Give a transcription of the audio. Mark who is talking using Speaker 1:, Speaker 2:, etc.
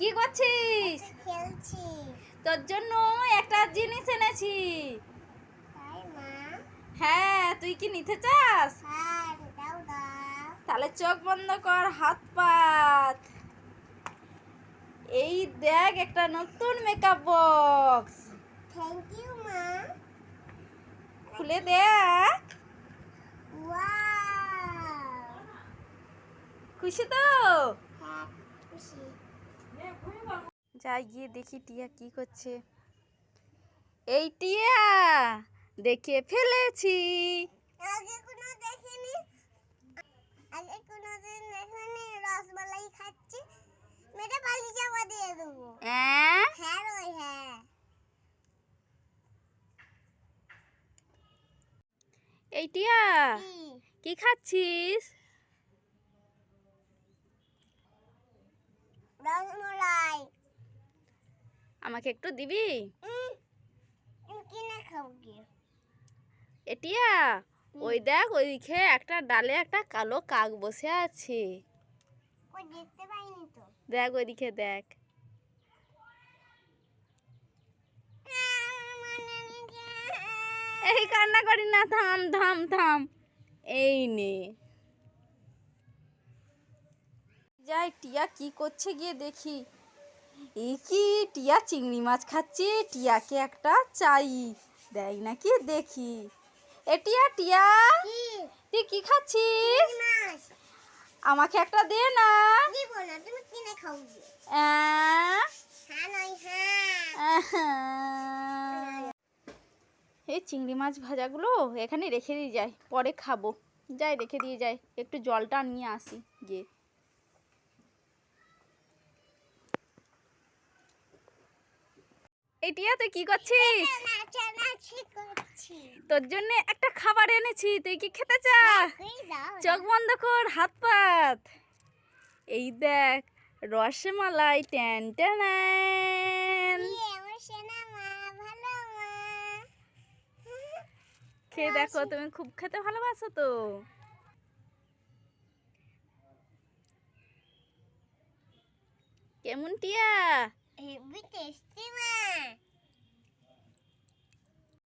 Speaker 1: কি করছিস?
Speaker 2: খেলছি।
Speaker 1: তোর জন্য একটা জিনিস এনেছি। হ্যাঁ তুই কি নিতে চাস?
Speaker 2: হ্যাঁ
Speaker 1: তাহলে চোখ বন্ধ কর হাত পাত। এই দেখ একটা নতুন মেকআপ বক্স
Speaker 2: থ্যাংক ইউ মা।
Speaker 1: খুলে দেখ। খুশি তো?
Speaker 2: হ্যাঁ খুশি।
Speaker 1: যাই গিয়ে দেখি টিয়া কি করছে। এই টিয়া দেখে ফেলেছি।
Speaker 2: আগে কোনো দেখিনি। আগে কোনো দিন দেখিনি রসমালাই খাচ্ছি। মেরে বালি চাপা দিয়ে দেবো? হ্যাঁ রই হ্যাঁ।
Speaker 1: এই টিয়া
Speaker 2: কি?
Speaker 1: কি খাচ্ছিস
Speaker 2: রসমালাই
Speaker 1: আমাকে একটু দিবি? এটিয়া ওই দেখ ওইদিকে একটা ডালে একটা কালো কাক বসে আছে। দেখ ওইদিকে দেখ। এই কান্না করি না থাম থাম থাম। এই নে। যাই টিয়া কি করছে গিয়ে দেখি। এই কি টিয়া চিংড়ি মাছ খাচ্ছে টিয়াকে একটা চাই। দেয় নাকি? দেখি। এ টিয়া টিয়া তুই কি খাচ্ছিস? আমাকে একটা দে না।
Speaker 2: হ্যাঁ হ্যাঁ।
Speaker 1: আহা। এই চিংড়ি মাছ ভাজাগুলো এখানে রেখে দিয়ে যাই পরে খাব। যাই রেখে দিয়ে যাই। একটু জলটা নিয়ে আসি গিয়ে। এই টিয়া তুই কি করছিস? তোর জন্য একটা খাবার এনেছি তুই কি খেতে
Speaker 2: কই
Speaker 1: চোখ বন্ধ কর হাত পাত। এই দেখ রসমালাই ট্যান ট্যান খেয়ে দেখো তুমি খুব খেতে ভালোবাসো তো। কেমন টিয়া?
Speaker 2: হেভি টেস্টি মা